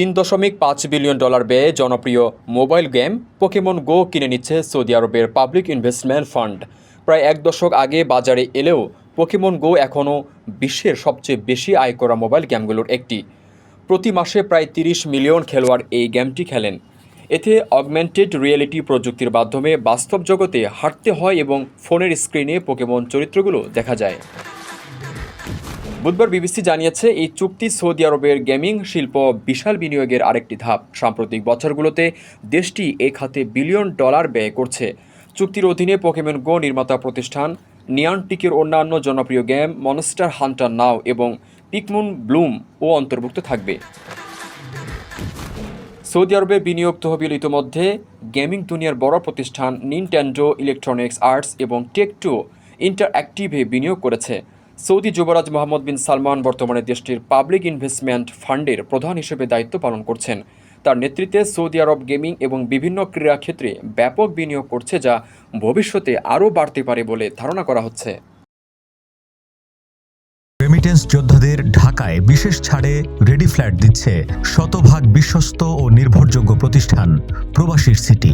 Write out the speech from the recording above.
তিন দশমিক পাঁচ বিলিয়ন ডলার ব্যয়ে জনপ্রিয় মোবাইল গেম পোকেমন গো কিনে নিচ্ছে সৌদি আরবের পাবলিক ইনভেস্টমেন্ট ফান্ড। প্রায় এক দশক আগে বাজারে এলেও পোকেমন গো এখনও বিশ্বের সবচেয়ে বেশি আয় করা মোবাইল গেমগুলোর একটি। প্রতি মাসে প্রায় তিরিশ মিলিয়ন খেলোয়াড় এই গেমটি খেলেন। এতে অগমেন্টেড রিয়েলিটি প্রযুক্তির মাধ্যমে বাস্তব জগতে হাঁটতে হয় এবং ফোনের স্ক্রিনে পোকেমন চরিত্রগুলো দেখা যায়। বুধবার বিবিসি জানিয়েছে, এই চুক্তি সৌদি আরবের গেমিং শিল্প বিশাল বিনিয়োগের আরেকটি ধাপ। সাম্প্রতিক বছরগুলোতে দেশটি এ খাতে বিলিয়ন ডলার ব্যয় করছে। চুক্তির অধীনে পোকেমন গো নির্মাতা প্রতিষ্ঠান নিয়ানটিকের অন্যান্য জনপ্রিয় গেম মনস্টার হান্টার নাও এবং পিকমুন ব্লুম ও অন্তর্ভুক্ত থাকবে। সৌদি আরবে বিনিয়োগ তহবিল ইতোমধ্যে গেমিং দুনিয়ার বড় প্রতিষ্ঠান নিনট্যান্ডো ইলেকট্রনিক্স আর্টস এবং টেক টু ইন্টারঅ্যাক্টিভে বিনিয়োগ করেছে। সৌদি যুবরাজ মোহাম্মদ বিন সালমান বর্তমানে দেশটির পাবলিক ইনভেস্টমেন্ট ফান্ডের প্রধান হিসেবে দায়িত্ব পালন করছেন। তার নেতৃত্বে সৌদি আরব গেমিং এবং বিভিন্ন ক্রীড়া ক্ষেত্রে ব্যাপক বিনিয়োগ করছে যা ভবিষ্যতে আরও বাড়তে পারে বলে ধারণা করা হচ্ছে। রেমিটেন্স যোদ্ধাদের ঢাকায় বিশেষ ছাড়ে রেডি ফ্ল্যাট দিচ্ছে শতভাগ বিশ্বস্ত ও নির্ভরযোগ্য প্রতিষ্ঠান, প্রবাসীর সিটি।